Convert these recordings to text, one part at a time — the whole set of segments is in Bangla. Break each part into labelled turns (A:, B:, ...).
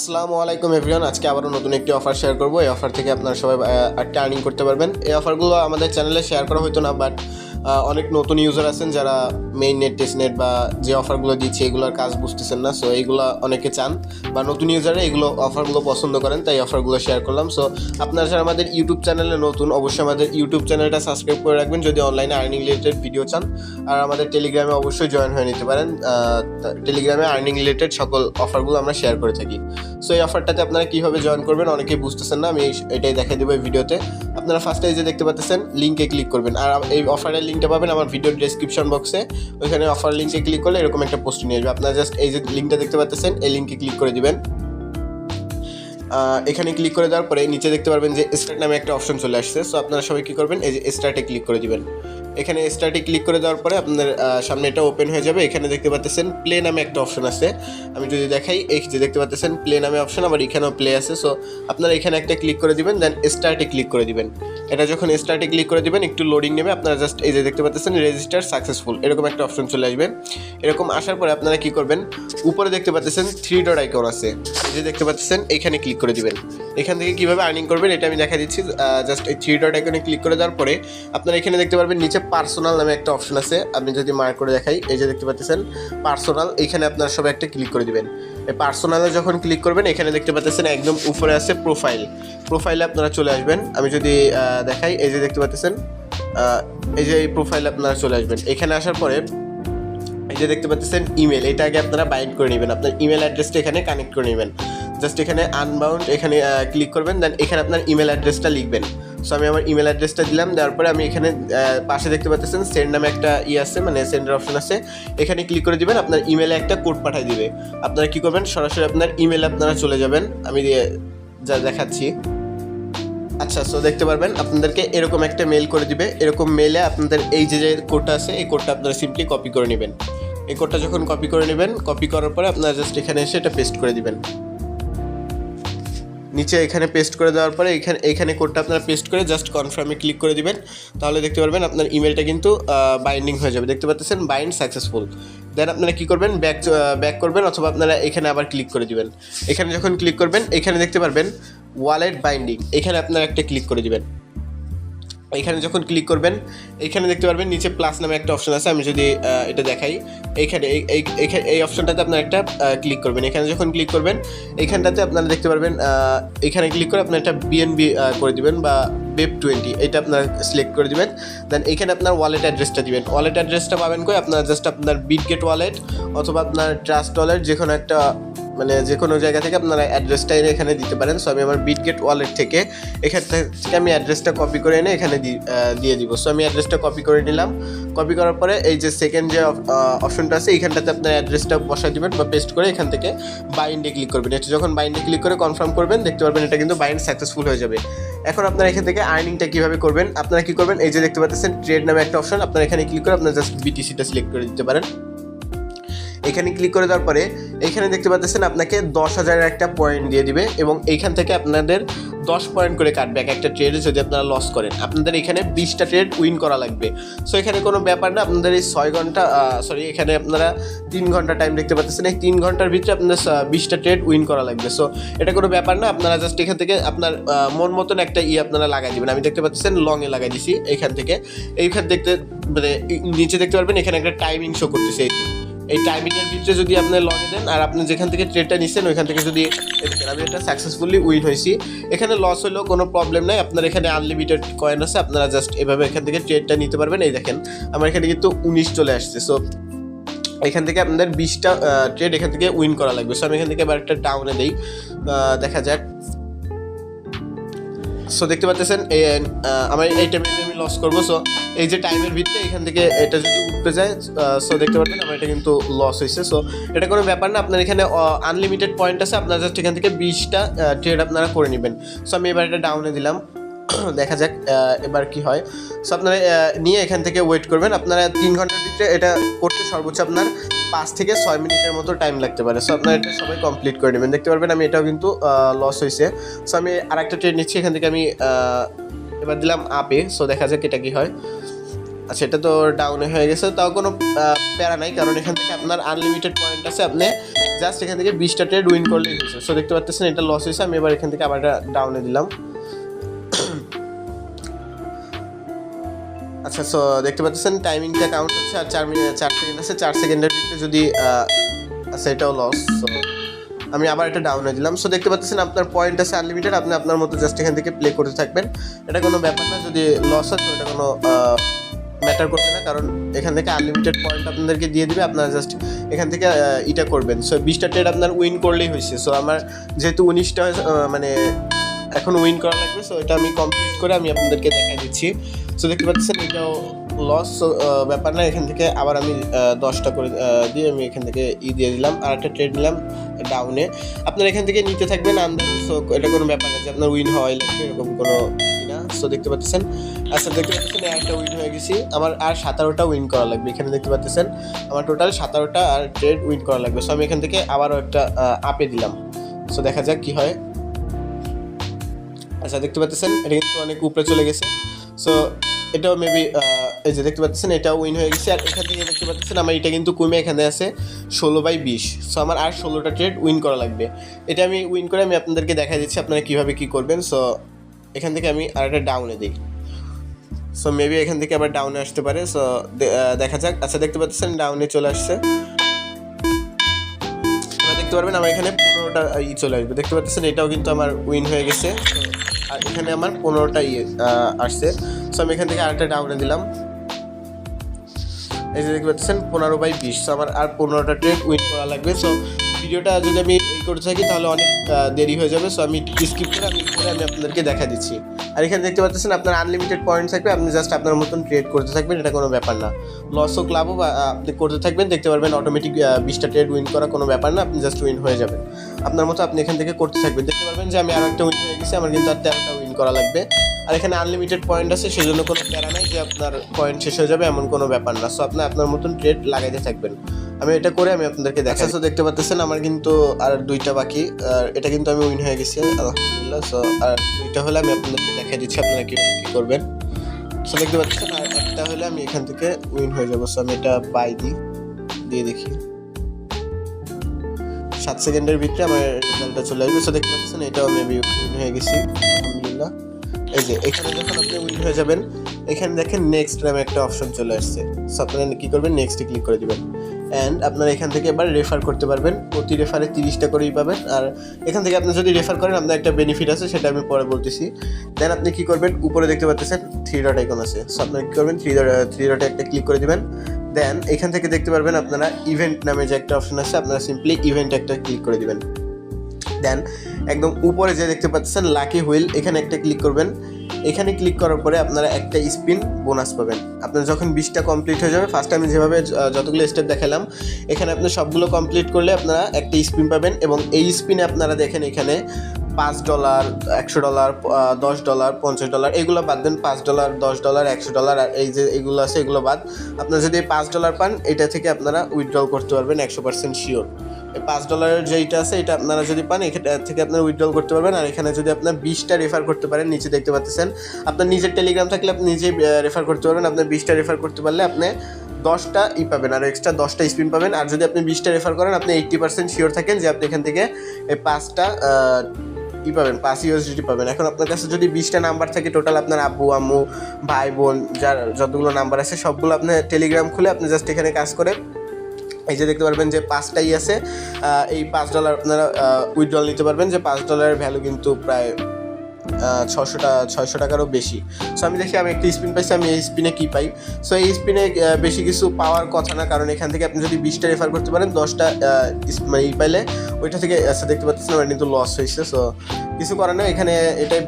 A: আসসালামু আলাইকুম এভরিওয়ান। আজকে আবারও নতুন একটি অফার শেয়ার করব। এই অফার থেকে আপনারা সবাই একটা আর্নিং করতে পারবেন। এই অফারগুলো আমাদের চ্যানেলে শেয়ার করা হতো না বাট অনেক নতুন ইউজার আছেন যারা মেইন নেট টেস্ট নেট বা যে অফারগুলো দিচ্ছে, এগুলোর কাজ বুঝতেছেন না সো এইগুলো অনেকে চান বা নতুন ইউজারে এগুলো অফারগুলো পছন্দ করেন, তাই অফারগুলো শেয়ার করলাম। সো আপনারা যারা আমাদের ইউটিউব চ্যানেলে নতুন, অবশ্যই আমাদের ইউটিউব চ্যানেলটা সাবস্ক্রাইব করে রাখবেন যদি অনলাইনে আর্নিং রিলেটেড ভিডিও চান। আর আমাদের টেলিগ্রামে অবশ্যই জয়েন হয়ে নিতে পারেন। টেলিগ্রামে আর্নিং রিলেটেড সকল অফারগুলো আমরা শেয়ার করে থাকি। সো এই অফারটাতে আপনারা কীভাবে জয়েন করবেন অনেকেই বুঝতেছেন না, আমি এটাই দেখাই দেবো এই ভিডিওতে আপনারা ফার্স্ট এই যে দেখতে পাচ্ছেন লিঙ্কে ক্লিক করবেন। আর এই অফারের লিঙ্কটা পাবেন আমার ভিডিও ডেসক্রিপশন বক্সে ওইখানে অফার লিঙ্কে ক্লিক করলে এরকম একটা পোস্ট নিয়ে আসবে। আপনারা জাস্ট এই যে লিঙ্কটা দেখতে পাচ্ছেন, এই লিঙ্কে ক্লিক করে দিবেন। এখানে ক্লিক করে দেওয়ার পরে নিচে দেখতে পারবেন যে স্টার্ট নামে একটা অপশন চলে আসছে। সো আপনারা সবাই কী করবেন? এই যে স্টার্টে ক্লিক করে দিবেন। এখানে স্টার্টে ক্লিক করে দেওয়ার পরে আপনার সামনে এটা ওপেন হয়ে যাবে। এখানে দেখতে পাচ্ছেন প্লে নামে একটা অপশন আছে। আমি যদি দেখাই, এই যে দেখতে পাচ্ছেন প্লে নামে অপশন আবার এখানেও প্লে আছে। সো আপনারা এখানে একটা ক্লিক করে দিবেন দেন স্টার্টে ক্লিক করে দিবেন। এটা যখন স্টার্টে ক্লিক করে দিবেন, একটু লোডিং নেবে। আপনারা জাস্ট এই যে দেখতে পাচ্ছেন রেজিস্টার সাকসেসফুল এরকম একটা অপশন চলে আসবে। এরকম আসার পরে আপনারা কি করবেন, উপরে দেখতে পাচ্ছেন থ্রি ডট আইকন আছে। যে দেখতে পাচ্ছেন এখানে ক্লিক করে দিবেন। এখান থেকে কীভাবে আর্নিং করবেন, এটা আমি দেখা দিচ্ছি। জাস্ট এই থ্রি ডট আইকনে ক্লিক করে দেওয়ার পরে আপনারা এখানে দেখতে পারবেন, নিচে পার্সোনাল নামে একটা অপশন আছে, আমি যদি মার্ক করে দেখাই, এই যে দেখতে পাচ্ছেন, পার্সোনাল এখানে আপনারা সবাই একটা ক্লিক করে দিবেন। এই পার্সোনালে যখন ক্লিক করবেন, এখানে দেখতে পাচ্ছেন একদম উপরে আছে প্রোফাইল। প্রোফাইলে আপনারা চলে আসবেন, আমি যদি দেখাই, এই যে দেখতে পাচ্ছেন এই যে এই প্রোফাইলে আপনারা চলে আসবেন। এখানে আসার পরে, এই যে দেখতে পাচ্ছেন ইমেল, এটা আগে আপনারা বাইন্ড করে নেবেন। আপনার ইমেল অ্যাড্রেসটা এখানে কানেক্ট করে নেবেন। জাস্ট এখানে আনবাউন্ড এখানে ক্লিক করবেন, দেন এখানে আপনার ইমেল অ্যাড্রেসটা লিখবেন। সো আমি আমার ইমেল অ্যাড্রেসটা দিলাম, দেওয়ার পরে আমি এখানে পাশে দেখতে পাচ্ছেন সেন্ড নামে একটা ই আছে মানে সেন্ডার অপশন আছে। এখানে ক্লিক করে দিবেন, আপনার ইমেলে একটা কোড পাঠিয়ে দিবে। আপনারা কি করবেন, সরাসরি আপনার ইমেলে আপনারা চলে যাবেন। আমি যা দেখাচ্ছি। আচ্ছা সো দেখতে পারবেন, আপনাদেরকে এরকম একটা মেল করে দিবে। এরকম মেলে আপনাদের এই যে যে কোডটা আছে, এই কোডটা আপনারা সিম্পলি কপি করে নেবেন। এই কোডটা যখন কপি করে নেবেন কপি করার পরে আপনারা জাস্ট এখানে এসে এটা পেস্ট করে দিবেন। নিচে এখানে পেস্ট করে দেওয়ার পরে এখানে এখানে কোডটা আপনারা পেস্ট করে জাস্ট কনফার্মে ক্লিক করে দিবেন। তাহলে দেখতে পারবেন আপনার ইমেলটা কিন্তু বাইন্ডিং হয়ে যাবে। দেখতে পাচ্ছেন বাইন্ড সাকসেসফুল দেন আপনারা কী করবেন? ব্যাক ব্যাক করবেন অথবা আপনারা এখানে আবার ক্লিক করে দিবেন। এখানে যখন ক্লিক করবেন, এখানে দেখতে পারবেন ওয়ালেট বাইন্ডিং এখানে আপনারা একটা ক্লিক করে দিবেন। এখানে যখন ক্লিক করবেন, এখানে দেখতে পারবেন নিচে প্লাস নামে একটা অপশন আছে, আমি যদি এটা দেখাই। এইখানে এই, এই- এইখানে এই অপশনটাতে আপনারা একটা ক্লিক করবেন। এখানে যখন ক্লিক করবেন এইখানটাতে আপনারা দেখতে পারবেন এখানে ক্লিক করে আপনারা একটা বিএনবি করে দিবেন বা বেব টোয়েন্টি এটা আপনার সিলেক্ট করে দিবেন। দেন এখানে আপনার ওয়ালেট অ্যাড্রেসটা দিবেন। ওয়ালেট অ্যাড্রেসটা পাবেন কই? আপনার জাস্ট আপনার বিটগেট ওয়ালেট অথবা আপনার ট্রাস্ট ওয়ালেট যে কোনো একটা মানে যে কোনো জায়গা থেকে আপনারা অ্যাড্রেসটা এনে এখানে দিতে পারেন। সো আমি আমার বিটগেট ওয়ালেট থেকে এখান থেকে আমি অ্যাড্রেসটা কপি করে এনে এখানে দিয়ে দিব। সো আমি অ্যাড্রেসটা কপি করে নিলাম। কপি করার পরে এই যে সেকেন্ড যে অপশনটা আছে, এইখানটাতে আপনার অ্যাড্রেসটা বসাই দিবেন বা পেস্ট করে এখান থেকে বাইন্ডে ক্লিক করবেন। এটা যখন বাইন্ডে ক্লিক করে কনফার্ম করবেন, দেখতে পারবেন এটা কিন্তু বাইন্ড সাকসেসফুল হয়ে যাবে। এখন আপনারা এখান থেকে আর্নিংটা কীভাবে করবেন? আপনারা কি করবেন? এই যে দেখতে পাচ্ছেন ট্রেড নামে একটা অপশন আপনারা এখানে ক্লিক করে আপনারা জাস্ট বিটিসিটা সিলেক্ট করে দিতে পারেন। এখানে ক্লিক করে দেওয়ার পরে এখানে দেখতে পাচ্ছেন আপনাকে দশ হাজারের একটা পয়েন্ট দিয়ে দিবে এবং এইখান থেকে আপনাদের দশ পয়েন্ট করে কাটবে এক একটা ট্রেডে যদি আপনারা লস করেন। আপনাদের এখানে বিশটা ট্রেড উইন করা লাগবে। সো এখানে কোনো ব্যাপার না, আপনাদের এই ছয় ঘণ্টা সরি এখানে আপনারা তিন ঘণ্টা টাইম দেখতে পাচ্ছেন। এই তিন ঘণ্টার ভিতরে আপনাদের বিশটা ট্রেড উইন করা লাগবে। সো এটা কোনো ব্যাপার না, আপনারা জাস্ট এখান থেকে আপনার মন মতন একটা ই আপনারা লাগাই দিবেন। আমি দেখতে পাচ্ছেন লংয়ে লাগাই দিছি এখান থেকে। এইখান দেখতে মানে নিচে দেখতে পারবেন, এখানে একটা টাইমিং শো করতেছে। এই টাইমিংয়ের ভিতরে যদি আপনি লগে দেন, আর আপনি যেখান থেকে ট্রেডটা নিচ্ছেন ওইখান থেকে যদি আমি এটা সাকসেসফুলি উইন হয়েছি। এখানে লস হলেও কোনো প্রবলেম নাই। আপনার এখানে আনলিমিটেড কয়েন আছে, আপনারা জাস্ট এভাবে এখান থেকে ট্রেডটা নিতে পারবেন। এই দেখেন, আমার এখানে কিন্তু উনিশ চলে আসছে। সো এখান থেকে আপনাদের বিশটা ট্রেড এখান থেকে উইন করা লাগবে। সো আমি এখান থেকে আবার একটা টাউনে দিই। দেখা যাক। সো দেখতে পাচ্ছেন আমার এই টাইমে আমি লস করব। সো এই যে টাইমের ভিতরে এখান থেকে এটা যদি উঠতে যায় সো দেখতে পাচ্ছেন, আমার এটা কিন্তু লস হয়েছে। সো এটা কোনো ব্যাপার না, আপনার এখানে আনলিমিটেড পয়েন্ট আছে, আপনার জাস্ট এখান থেকে বিশটা ট্রেড আপনারা করে নেবেন। সো আমি এবার এটা ডাউনে দিলাম। দেখা যাক এবার কি হয়। সো আপনারা নিয়ে এখান থেকে ওয়েট করবেন। আপনারা তিন ঘণ্টার ভিতরে এটা করতে সর্বোচ্চ আপনার পাঁচ থেকে ছয় মিনিটের মতো টাইম লাগতে পারে। সো আপনারা এটা সবাই কমপ্লিট করে নেবেন। দেখতে পারবেন, আমি এটাও কিন্তু লস হয়েছে সো আমি আরেকটা ট্রেন নিচ্ছি। এখান থেকে আমি এবার দিলাম আপে। সো দেখা যাক এটা কি হয়। আচ্ছা এটা তো ডাউনে হয়ে গেছে। তাও কোনো প্যারা নাই। কারণ এখান থেকে আপনার আনলিমিটেড পয়েন্ট আছে। আপনি জাস্ট এখান থেকে বিশটা ট্রেড উইন করলেই হয়েছে। সো দেখতে পাচ্ছেন, এটা লস হয়েছে আমি এবার এখান থেকে আবার ডাউনে দিলাম। আচ্ছা সো দেখতে পাচ্ছেন টাইমিংটা কাউন্ট হচ্ছে আর চার মিনিট চার সেকেন্ড আছে। চার সেকেন্ডের ভিতরে যদি আচ্ছা এটাও লস সো আমি আবার এটা ডাউনে দিলাম। সো দেখতে পাচ্ছেন, আপনার পয়েন্ট আছে আনলিমিটেড আপনি আপনার মতো জাস্ট এখান থেকে প্লে করতে থাকবেন। এটা কোনো ব্যাপার না, যদি লস হয়, তো এটা কোনো ম্যাটার করবে না। কারণ এখান থেকে আনলিমিটেড পয়েন্ট আপনাদেরকে দিয়ে দিবে, আপনারা জাস্ট এখান থেকে এটা করবেন। সো বিশটা ট্রেড আপনার উইন করলেই হয়েছে। সো আমার যেহেতু উনিশটা মানে এখন উইন করা লাগবে সো এটা আমি কমপ্লিট করে আমি আপনাদেরকে দেখা দিচ্ছি। সো দেখতে পাচ্ছেন এটাও লস ব্যাপার না, এখান থেকে আবার আমি দশটা করে দিয়ে আমি এখান থেকে ই দিয়ে দিলাম, আর একটা ট্রেড নিলাম ডাউনে আপনারা এখান থেকে নিতে থাকবেন আন্দাজ সো এটা কোনো ব্যাপার না যে আপনার উইন হয়, লাগবে এরকম কোনো না। সো দেখতে পাচ্ছেন আচ্ছা দেখতে পাচ্ছেন একটা উইন হয়ে গেছি। আমার আর সাতারোটা উইন করা লাগবে, এখানে দেখতে পাচ্ছেন, আমার টোটাল সাতারোটা আর ট্রেড উইন করা লাগবে। সো আমি এখান থেকে আবারও একটা আপে দিলাম। সো দেখা যাক কি হয়। আচ্ছা দেখতে পাচ্ছেন, এটা কিন্তু অনেক উপরে চলে গেছে। সো এটাও মেবি এই যে দেখতে পাচ্ছেন, এটাও উইন হয়ে গেছে। আর এখান থেকে দেখতে পাচ্ছেন, আমার এটা কিন্তু কমে এখানে আছে ষোলো বাই বিশ। সো আমার আর ষোলোটা ট্রেড উইন করা লাগবে। এটা আমি উইন করে আমি আপনাদেরকে দেখা দিচ্ছি আপনারা কীভাবে কী করবেন। সো এখান থেকে আমি আর একটা ডাউনে দিই। সো মেবি এখান থেকে আবার ডাউনে আসতে পারে। সো দেখা যাক। আচ্ছা দেখতে পাচ্ছেন ডাউনে চলে আসছে। দেখতে পারবেন, আমার এখানে পনেরোটা ই চলে আসবে। দেখতে পাচ্ছেন, এটাও কিন্তু আমার উইন হয়ে গেছে। আর এখানে আমার পনেরোটা ইয়ে আসছে। সো আমি এখান থেকে আরেকটা ডাউনে দিলাম। এই যে দেখতে পাচ্ছেন, পনেরো বাই বিশ। সো আমার আর পনেরোটা ট্রেড উইন করা লাগবে। সো ভিডিওটা যদি আমি এই করতে থাকি, তাহলে অনেক দেরি হয়ে যাবে। সো আমি স্কিপ করে আমি করে আমি আপনাদেরকে দেখা দিচ্ছি। আর এখানে দেখতে পাচ্ছেন, আপনার আনলিমিটেড পয়েন্ট থাকবে। আপনি জাস্ট আপনার মতন ট্রেড করতে থাকবেন, এটা কোনো ব্যাপার না। লস হোক, লাভ হোক আপনি করতে থাকবেন। দেখতে পারবেন অটোমেটিক বিশটা ট্রেড উইন করা কোনো ব্যাপার না। আপনি জাস্ট উইন হয়ে যাবেন। আপনার মতো আপনি এখান থেকে করতে থাকবেন। দেখতে পারবেন যে আমি আর একটা উইন হয়ে গেছি। আমার কিন্তু আর তেরোটা উইন করা লাগবে। আর এখানে আনলিমিটেড পয়েন্ট আছে, সেজন্য কোনো প্যারা নাই যে আপনার পয়েন্ট শেষ হয়ে যাবে, এমন কোনো ব্যাপার না। সো আপনি আপনার মতন ট্রেড লাগাইতে থাকবেন। আমি এটা করে আমি আপনাদেরকে দেখা তো দেখতে পাচ্ছেন, আমার কিন্তু আর দুইটা বাকি। আর এটা কিন্তু আমি উইন হয়ে গেছি, আলহামদুলিল্লাহ। সো আর দুইটা হলে আমি আপনাদেরকে দেখাই দিচ্ছি, আপনারা কীভাবে কী করবেন। সো দেখতে পাচ্ছেন, আর একটা হলে আমি এখান থেকে উইন হয়ে যাব। সো আমি এটা বাই দিই, দিয়ে দেখি। সাত সেকেন্ডের ভিতরে আমার রেজাল্টটা চলে আসবে। সো দেখতে পাচ্ছেন, এটাও মেবি উইন হয়ে গেছি, আলহামদুলিল্লাহ। এই যে, এখানে যখন আপনি উইন হয়ে যাবেন, এখানে দেখেন নেক্সট নামে একটা অপশন চলে আসছে। সো আপনারা কী করবেন? নেক্সটে ক্লিক করে দিবেন। অ্যান্ড আপনারা এখান থেকে এবার রেফার করতে পারবেন। প্রতি রেফারে তিরিশটা করেই পাবেন। আর এখান থেকে আপনি যদি রেফার করেন, আপনার একটা বেনিফিট আছে, সেটা আমি পরে বলতেছি। দেন আপনি কী করবেন? উপরে দেখতে পাচ্ছেন থ্রি ডট আইকন আছে। সো আপনারা কী করবেন? থ্রি ডট থ্রি ডটে একটা ক্লিক করে দিবেন। দেন এখান থেকে দেখতে পারবেন আপনারা ইভেন্ট নামে যে একটা অপশন আছে, আপনারা সিম্পলি ইভেন্ট একটা ক্লিক করে দিবেন। দেন একদম উপরে যে দেখতে পাচ্ছেন লাকি হুইল এখানে একটা ক্লিক করবেন। এখানে ক্লিক করার পরে আপনারা একটা স্পিন বোনাস পাবেন। আপনার যখন বিশটা কমপ্লিট হয়ে যাবে ফার্স্ট আমি যেভাবে যতগুলো স্টেপ দেখালাম, এখানে আপনি সবগুলো কমপ্লিট করলে আপনারা একটা স্পিন পাবেন এবং এই স্পিনে আপনারা দেখেন এখানে পাঁচ ডলার একশো ডলার দশ ডলার পঞ্চাশ ডলার এগুলো বাদ দেন, পাঁচ ডলার দশ ডলার একশো ডলার আর এই যে এগুলো আছে, এগুলো বাদ। আপনারা যদি পাঁচ ডলার পান, এটা থেকে আপনারা উইথড্রল করতে পারবেন একশো পার্সেন্ট শিওর পাঁচ ডলারের যেইটা আছে, এটা আপনারা যদি পান, এখানে থেকে আপনারা উইথড্রল করতে পারবেন। আর এখানে যদি আপনার বিশটা রেফার করতে পারেন, নিচে দেখতে পাচ্ছেন, আপনার নিজের টেলিগ্রাম থাকলে আপনি নিজেই রেফার করতে পারবেন। আপনার বিশটা রেফার করতে পারলে আপনি দশটা ই পাবেন, আর এক্সট্রা দশটা স্পিন পাবেন। আর যদি আপনি বিশটা রেফার করেন, আপনি এইট্টি পার্সেন্ট শিওর থাকেন যে আপনি এখান থেকে এই পাঁচটা ই পাবেন, পাঁচ ইউএসডিটি পাবেন। এখন আপনার কাছে যদি বিশটা নাম্বার থাকে টোটাল আপনার আব্বু, আম্মু, ভাই, বোন, যার যতগুলো নাম্বার আছে, সবগুলো আপনার টেলিগ্রাম খুলে আপনি জাস্ট এখানে কাজ করে এই যে দেখতে পারবেন যে পাঁচটাই আছে এই পাঁচ ডলার আপনারা উইথড্রল নিতে পারবেন যে পাঁচ ডলারের ভ্যালু কিন্তু প্রায় ছশোটা ছয়শো টাকারও বেশি। সো আমি দেখি আমি একটা স্পিন পাইছি, আমি এই স্পিনে কী পাই? সো এই স্পিনে বেশি কিছু পাওয়ার কথা না, কারণ এখান থেকে আপনি যদি বিশটা রেফার করতে পারেন, দশটা মানে ই পাইলে ওইটা থেকে আচ্ছা দেখতে পাচ্ছেন আমার কিন্তু লস হয়েছে সো কিছু করার নেই। এখানে এটাই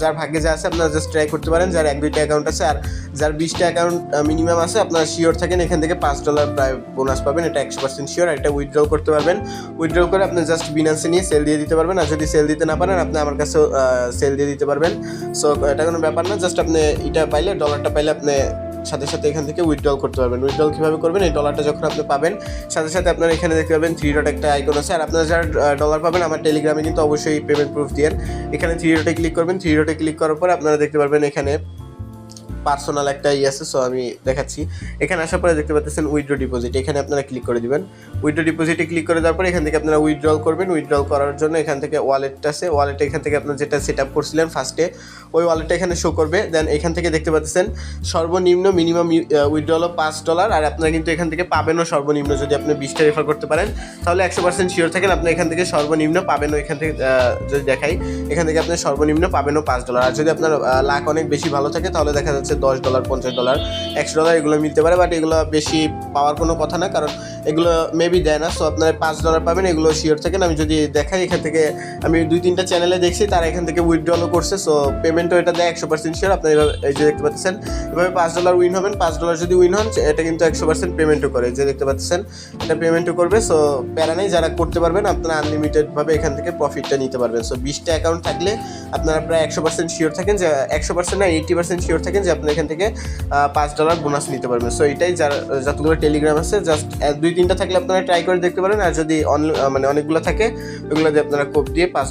A: যার ভাগ্যে যা আছে, আপনারা জাস্ট ট্রাই করতে পারেন। যার এক, দুইটা অ্যাকাউন্ট আছে, আর যার বিশটা অ্যাকাউন্ট মিনিমাম আছে, আপনারা শিওর থাকেন, এখান থেকে পাঁচ ডলার প্রায় বোনাস পাবেন, এটা একশো পার্সেন্ট শিওর আর এটা উইথড্রল করতে পারবেন। উইথড্রল করে আপনি জাস্ট বিনান্সে নিয়ে সেল দিয়ে দিতে পারবেন, আর যদি সেল দিতে না পারেন, আপনি আমার কাছেও সেল দিয়ে দিতে পারবেন। সো এটা কোনো ব্যাপার না জাস্ট আপনি এটা পাইলে ডলারটা পাইলে আপনি সাথে সাথে এখান থেকে উইথড্রল করতে পারবেন। উইথড্রল কীভাবে করবেন? এই ডলারটা যখন আপনি পাবেন, সাথে সাথে আপনার এখানে দেখতে পাবেন থ্রি ডট একটা আইকন আছে। আর আপনারা যারা ডলার পাবেন, আমার টেলিগ্রামে কিন্তু অবশ্যই পেমেন্ট প্রুফ দিয়ে এখানে থ্রি ডটে ক্লিক করবেন। থ্রি ডটে ক্লিক করার পর আপনারা দেখতে পারবেন এখানে পার্সোনাল একটা ই আছে সো আমি দেখাচ্ছি। এখানে আসার পরে দেখতে পাচ্ছেন উইথড্র ডিপোজিট এখানে আপনারা ক্লিক করে দিবেন। উইথড্র ডিপোজিটে ক্লিক করে দেওয়ার পরে এখান থেকে আপনারা উইথড্রল করবেন। উইথড্রল করার জন্য এখান থেকে ওয়ালেটটা আছে। ওয়ালেটে এখান থেকে আপনার যেটা সেট আপ করছিলেন ফার্স্টে ওই ওয়ালেটটা এখানে শো করবে। দেন এখান থেকে দেখতে পাচ্ছেন সর্বনিম্ন মিনিমাম উইথড্রল পাঁচ ডলার আর আপনারা কিন্তু এখান থেকে পাবেনও সর্বনিম্ন যদি আপনি বিশটা রেফার করতে পারেন। তাহলে একশো পার্সেন্ট শিওর থাকেন আপনি এখান থেকে সর্বনিম্ন পাবেনও এখান থেকে যদি দেখাই, এখান থেকে আপনি সর্বনিম্ন পাবেনও পাঁচ ডলার আর যদি আপনার লাখ অনেক বেশি ভালো থাকে, তাহলে দেখা যাচ্ছে দশ ডলার পঞ্চাশ ডলার একশো ডলার এগুলো মিলতে পারে বাট এগুলো বেশি পাওয়ার কোনো কথা না, কারণ এগুলো মেবি দেয় না সো আপনারা পাঁচ ডলার পাবেন, এগুলো শিওর থাকেন আমি যদি দেখাই এখান থেকে, আমি দুই তিনটা চ্যানেলে দেখছি, তারা এখান থেকে উইথড্রলও করছে সো পেমেন্টও এটা দেয় একশো পার্সেন্ট শিওর আপনি এভাবে, এই যে দেখতে পাচ্ছেন, এভাবে পাঁচ ডলার উইন হবেন, পাঁচ ডলার যদি উইন হন, এটা কিন্তু একশো পার্সেন্ট পেমেন্টও করে যে দেখতে পাচ্ছেন, এটা পেমেন্টও করবে সো প্যারা নেই, যারা করতে পারবেন, আপনারা আনলিমিটেডভাবে এখান থেকে প্রফিটটা নিতে পারবেন। সো বিশটা অ্যাকাউন্ট থাকলে আপনারা প্রায় একশো পার্সেন্ট শিওর থাকেন যে, একশো পার্সেন্ট না এইটি পার্সেন্ট শিওর থাকেন যে, আপনি এখান থেকে পাঁচ ডলার বোনাস নিতে পারবেন। সো এটাই যার, যতগুলো টেলিগ্রাম আছে জাস্ট দুই তিনটা থাকলে আপনারা ট্রাই করে দেখতে পারেন। আর যদি মানে অনেকগুলো থাকে ওগুলো দিয়ে আপনারা কোপ দিয়ে পাঁচ